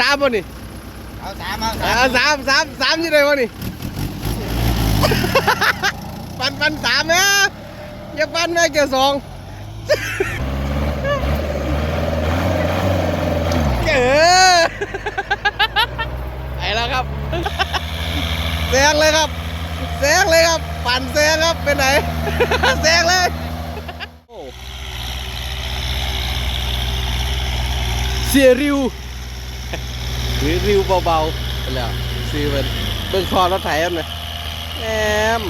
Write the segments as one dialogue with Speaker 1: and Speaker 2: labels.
Speaker 1: สามบ่นี่
Speaker 2: เอาสามเอา
Speaker 1: เอาสามสามสามยี่เลยบ่นี่ ปันปันสามนะอย่าปันแม่เกี่ยวสองเออไปแล้วครับแซงเลยครับแซงเลยครับ ปั่นแซงครับไปไหนแซงเลยโอ้เสียริว หรือริวเบาๆไปแล้วซื้อมันเบิ่งคอรถไถมันเลยแอม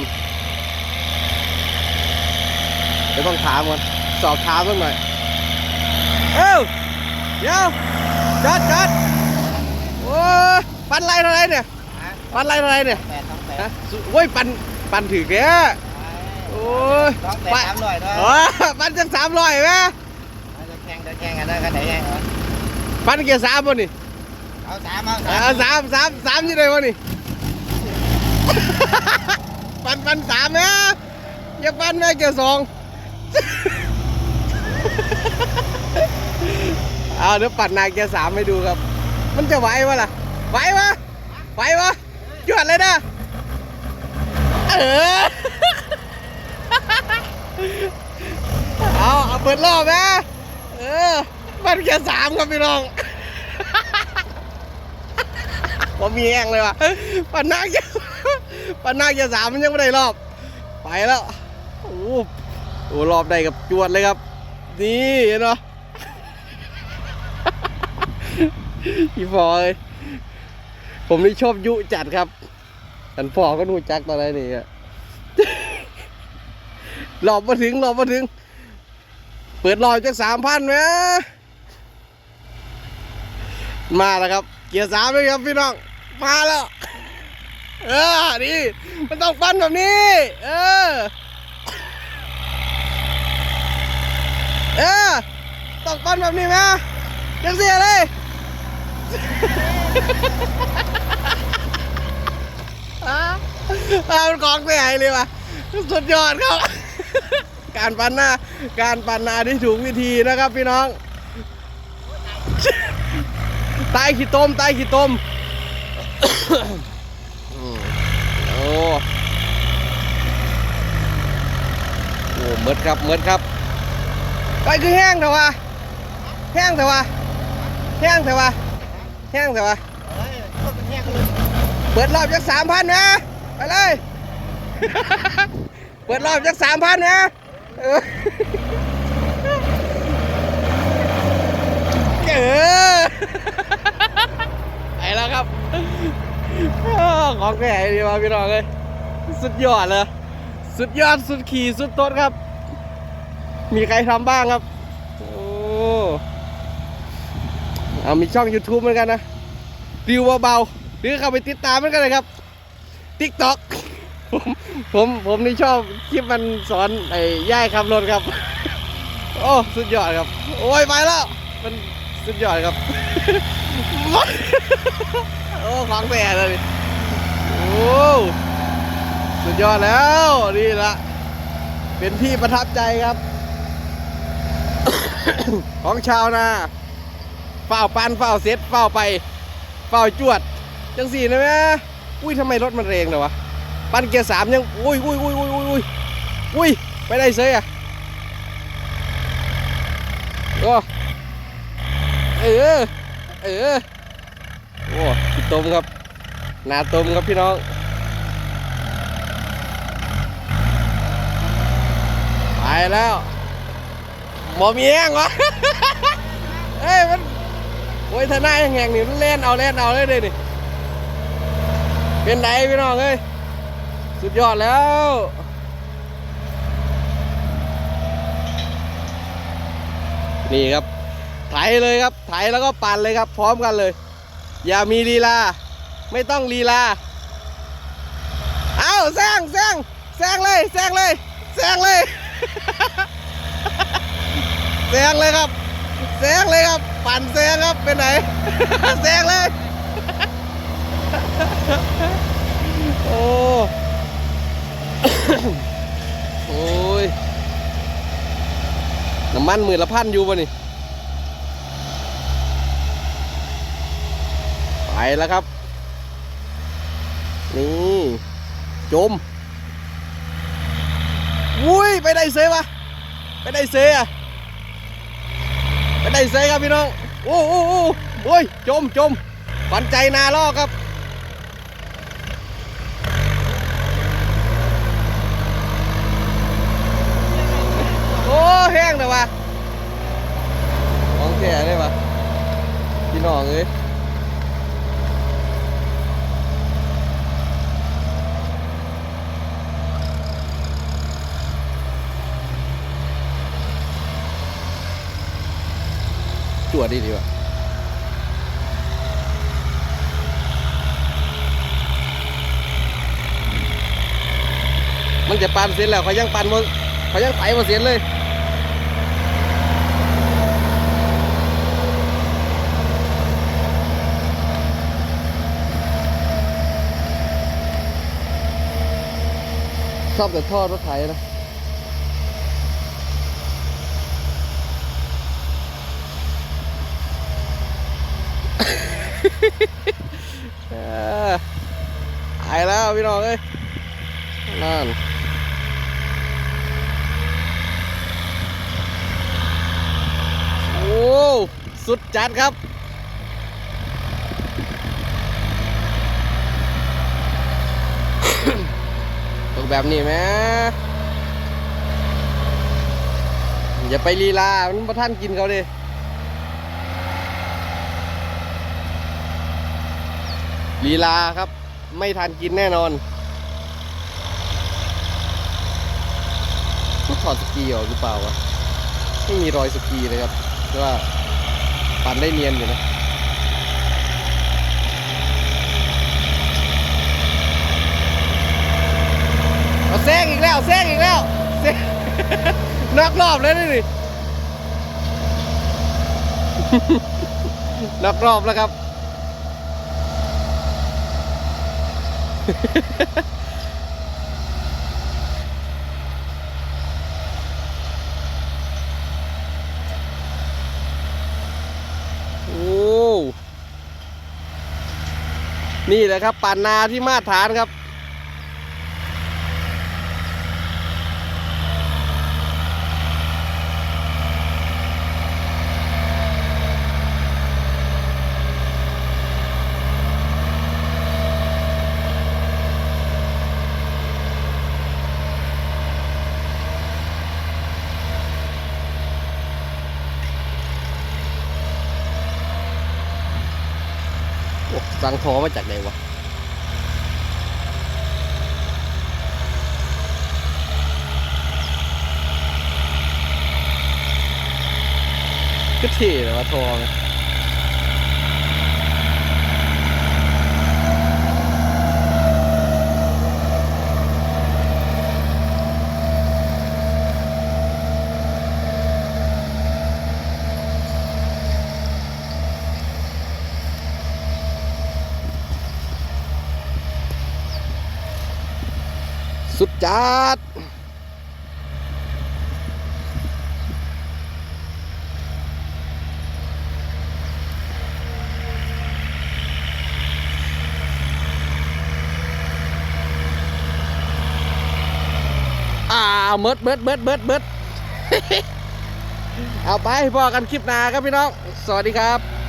Speaker 1: เดี๋ยวต้องถามก่อนสอบถามสักหน่อยเอ้าเดี๋ยวจอดจอดโอ้ยปันไรเท่าไรเนี่ยปันไรเท่าไรเนี่ย
Speaker 2: แปดสองแปด
Speaker 1: ฮะสุโอ้ยปันปันถือแกโอ้ย
Speaker 2: สองแปดสามร้อยเนาะ
Speaker 1: อ๋อปันจังสามร้อยไหม
Speaker 2: จะแข่งจะแข่งกันนะกันไหนแข่งเหรอ
Speaker 1: ปันเกียร์สามบ่นี่
Speaker 2: เอาสามเอา
Speaker 1: เอาสามสามสามยี่เลยวะนี่ ปันปันสามนะอย่าปันแม่เกี่ยวสองเอาเดี๋ยวปัดนาเกียร์สามให้ดูครับ มันจะไหววะล่ะ ไหววะไหววะจวดเลยนะ เออ เอาเอาเปิดรอบนะ เออ มันเกียร์สามครับพี่น้อง ผมมีแห้งเลยว่ะปันนาเกียร์ปันนาเกียร์สามมันยังไม่ได้รอบ ไปแล้วโอ้โหโอ้รอบได้กับจวดเลยครับ นี่เห็นเนาะพี่ฟอยผมนี่ชอบยุจัดครับอันฟอก็นูจักตอนไหนนี่อะหลอบมาถึงหลอบมาถึง เปิดรอบจากสามพันไหมมาแล้วครับ เกียร์สามเลยครับพี่น้อง มาแล้ว เออนี่ มันต้องปั้นแบบนี้ เออ เออ ต้องปั้นแบบนี้ไหมยังเสียเลยอ่าเอามันของไปไหนเลยว่ะ สุดยอดครับ การปั่นหน้า การปั่นหน้าที่ถูกวิธีนะครับพี่น้องใต้ขี้ต้มใต้ขี้ต้ม โอ้โหเมดครับเมดครับไปคือแห้งเถอะวะแห้งเถอะวะแห้งเถอะวะแห้งเถอะวะ
Speaker 2: เปิ
Speaker 1: ดรอบจากสามพันนะไปเลย เปิดรอบจากสามพันนะเออเออไปแล้วครับ ของแก่ดีมาพี่น้องเลยสุดยอดเลย สุดยอดสุดขี่สุดต้นครับ มีใครทำบ้างครับ โอ้เอามีช่อง YouTube เหมือนกันนะรีวเบาๆหรือเข้าไปติดตามเหมือนกันเลยครับ TikTok ผมผมผมนี่ชอบคลิปมันสอนไอ้ย่ายขับรถครับ โอ้สุดยอดครับ โอ้ยไปแล้ว มันสุดยอดครับ โอ้ของแปรเลยโอ้สุดยอดแล้วนี่ละเป็นที่ประทับใจครับ ของชาวนาเฝ้าปันเฝ้าเซ็ตเฝ้าไปเฝ้าจวด จังสี่นะแม่อุ้ยทำไมรถมันเรงเลยวะปันเกียร์สามยังอุ้ยอุ้ยอุ้ยอุ้ยอุ้ยอุ้ยอุ้ยไปได้เซยอะโอ้เออเออ โอ้พี่ต้มครับ หนาตมครับพี่น้องไปแล้วหมอมีแห้งวะเอ้ยมันโอ้ยทนายแห่งนี่เล่นเอาเล่นเอาเลยเด้นี่เป็นไงพี่น้องเอ้ยสุดยอดแล้วนี่ครับไถเลยครับไถแล้วก็ปั่นเลยครับ พร้อมกันเลย อย่ามีลีลา ไม่ต้องลีลา เอาแซงแซงแซงเลยแซงเลยแซงเลยแซงเลยครับแซงเลยครับ ปั่นแซงครับเป็นไหนแซงเลย โอ้โอ้ยน้ำมันหมื่นละพันอยู่ป่ะนี่ แล้วครับ นี่จมอุ้ยไปได้เซวะไปได้เซอะไปได้เซครับพี่น้องโอ้โอ้โอ้โอ้ยจมจมฝันใจนาล่อครับโอ้แห้งเลยวะของแก่ได้ปะพี่น้องเอ้ย วดดีดีวะมันจะปันเสร็จแล้วเขายังปันมันเขายังไถมาเสร็จเลยชอบแต่ท่อรถไถนะ เออ หายแล้วพี่น้องเอ้ยนั่นโอ้สุดจัดครับตกแบบนี้ไหมอย่าไปลีลา มันประท่านกินเขาดิ ลีลาครับ ไม่ทันกินแน่นอนมันถอดสกีออกหรือเปล่าวะไม่มีรอยสกีเลยครับแต่ว่าปั่นได้เนียนอยู่นะเอาแซงอีกแล้วแซงอีกแล้วแซงนักรอบแล้วนี่นักรอบแล้วครับ โอ้นี่แหละครับป่านนาที่มาตรฐานครับ โอ้ สังทอมาจากไหนวะก็เท่เลยวะทองนี่ย สุดจัดอ่าเมิดเมิดเมิดเมิดเมิดเอาไปพอกันคลิปหน้าครับพี่น้อง สวัสดีครับ